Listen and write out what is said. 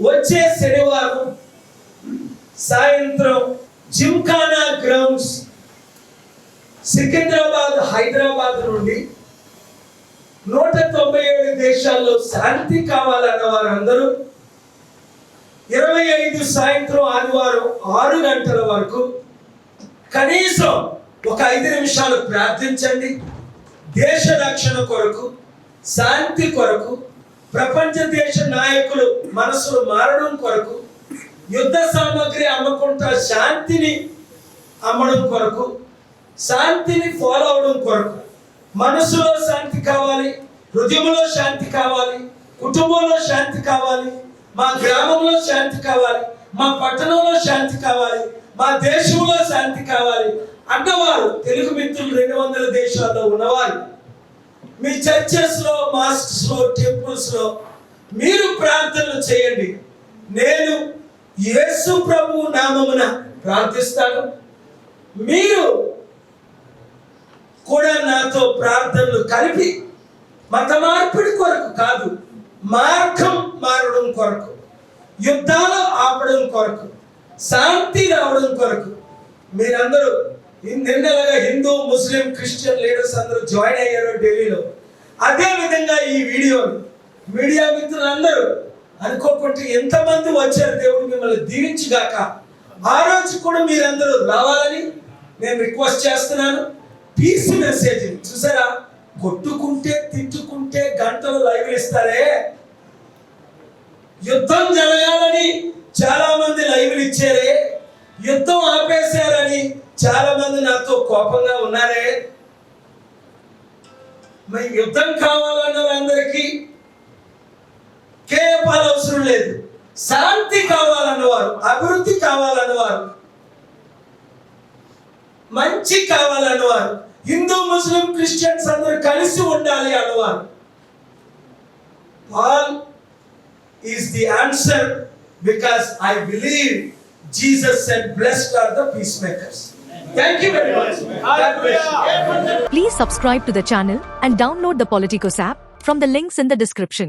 వచ్చే శనివారం సాయంత్రం జిమ్ఖానా గ్రౌండ్స్ సికింద్రాబాద్ హైదరాబాద్ నుండి నూట తొంభై ఏడు దేశాల్లో శాంతి కావాలన్న వారందరూ ఇరవై ఐదు సాయంత్రం ఆదివారం ఆరు గంటల వరకు కనీసం ఒక ఐదు నిమిషాలు ప్రార్థించండి. దేశ రక్షణ కొరకు శాంతి కొరకు ప్రపంచ దేశ నాయకులు మనసులు మారడం కొరకు యుద్ధ సామాగ్రి అమ్మకుండా శాంతిని అమ్మడం కొరకు శాంతిని ఫాలో అవడం కొరకు. మనసులో శాంతి కావాలి హృదయంలో శాంతి కావాలి కుటుంబంలో శాంతి కావాలి మా గ్రామంలో శాంతి కావాలి మా పట్టణంలో శాంతి కావాలి మా దేశంలో శాంతి కావాలి అన్నవారు తెలుగు మిత్రులు రెండు వందల దేశాల్లో ఉన్నవారు. మీ చర్చెస్లో మాస్క్స్లో టెంపుల్స్లో మీరు ప్రార్థనలు చేయండి. నేను యేసు ప్రభు నామమున ప్రార్థిస్తాను. మీరు కూడా నాతో ప్రార్థనలు కలిపి మత మార్పిడి కొరకు కాదు మార్గం మారడం కొరకు యుద్ధాలు ఆపడం కొరకు శాంతి రావడం కొరకు మీరందరూ నిన్నలాగా హిందూ ముస్లిం క్రిస్టియన్ లీడర్స్ అందరూ జాయిన్ అయ్యారు ఢిల్లీలో. అదే విధంగా ఈ వీడియోని మీడియా మిత్రులందరూ అనుకోకుండా ఎంతమంది వచ్చారు దేవుడు మిమ్మల్ని దీవించుగాక? ఆ రోజు కూడా మీరందరూ రావాలని నేను రిక్వెస్ట్ చేస్తున్నాను. పీస్ మెసేజ్ చూసారా? కొట్టుకుంటే తిట్టుకుంటే గంటలు లైవ్ ఇస్తారే? యుద్ధం జరగాలని చాలా మంది లైవ్లు ఇచ్చారే. చాలా మంది నాతో కోపంగా ఉన్నారే. మరి యుద్ధం కావాలన్న వాళ్ళందరికీ కేపాలు అవసరం లేదు. శాంతి కావాలన్నవారు అభివృద్ధి కావాలన్నవారు మంచి కావాలన్నవారు హిందూ ముస్లిం క్రిస్టియన్స్ అందరూ కలిసి ఉండాలి అన్నవారు all is the answer because I believe Jesus said, Blessed are the peacemakers. Thank you very much. Hallelujah. Please subscribe to the channel and download the Politicos app from the links in the description.